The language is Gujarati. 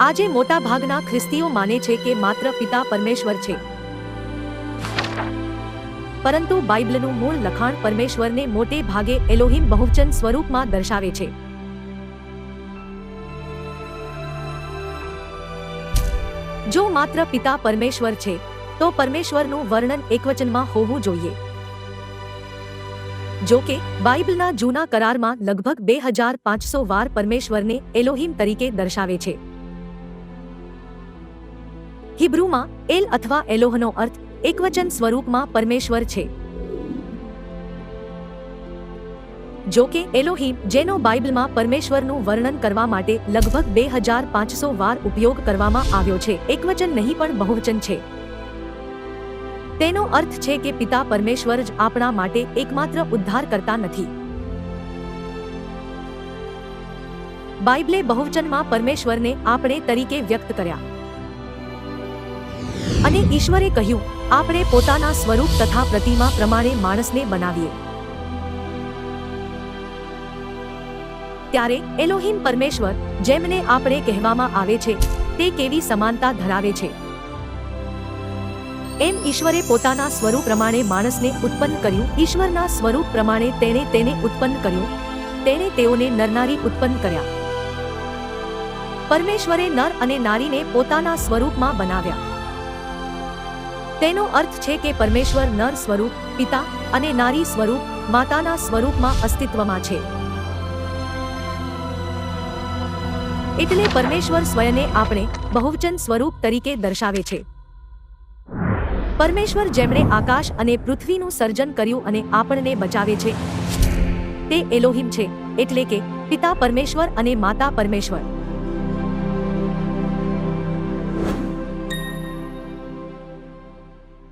આજે મોટા ભાગના ખ્રિસ્તીઓ માને છે કે માત્ર પિતા પરમેશ્વર છે. પરંતુ બાઇબલનું મૂળ લખાણ પરમેશ્વરને મોટે ભાગે એલોહિમ બહુવચન સ્વરૂપમાં દર્શાવે છે. જો માત્ર પિતા પરમેશ્વર છે, તો પરમેશ્વરનું વર્ણન એકવચનમાં હોવું જોઈએ. જો કે, બાઇબલના જૂના કરારમાં લગભગ બે હજાર પાંચસો વાર પરમેશ્વરને એલોહિમ તરીકે દર્શાવે છે. હિબ્રુમાં એલ અથવા એલોહનો અર્થ એકવચન સ્વરૂપમાં પરમેશ્વર છે. જો કે એલોહિમ જેનો બાઇબલમાં પરમેશ્વરનું વર્ણન કરવા માટે લગભગ બે હજાર પાંચસો વાર ઉપયોગ કરવામાં આવ્યો છે, એકવચન નહીં પણ બહુવચન છે. તેનો અર્થ છે કે પિતા પરમેશ્વર જ આપણા માટે એકમાત્ર ઉદ્ધાર કરતા નથી. બાઇબલે બહુવચનમાં પરમેશ્વરને આપણે તરીકે વ્યક્ત કર્યા. અને ઈશ્વરે કહ્યું, આપણે પોતાના સ્વરૂપ તથા પ્રતિમા પ્રમાણે માણસને બનાવીએ. ત્યારે એલોહિમ પરમેશ્વર, જેમને આપણે કહેવામાં આવે છે, તે કેવી સમાનતા ધરાવે છે? એમ ઈશ્વરે પોતાના સ્વરૂપ પ્રમાણે માણસને ઉત્પન્ન કર્યું. ઈશ્વરના સ્વરૂપ પ્રમાણે તેણે તેને ઉત્પન્ન કર્યું. તેણે તેઓને નરનારી ઉત્પન્ન કર્યા. પરમેશ્વરે નર અને નારીને પોતાના સ્વરૂપમાં બનાવ્યા. તેનો અર્થ છે કે પરમેશ્વર નર સ્વરૂપ, પિતા અને નારી સ્વરૂપ, માતાના સ્વરૂપમાં અસ્તિત્વમાં છે. એટલે પરમેશ્વર સ્વયંને આપણે બહુવચન સ્વરૂપ તરીકે દર્શાવે છે. પરમેશ્વર જેમણે આકાશ અને પૃથ્વીનું સર્જન કર્યું અને આપણને બચાવે છે. તે એલોહિમ છે, એટલે કે પિતા પરમેશ્વર અને માતા પરમેશ્વર.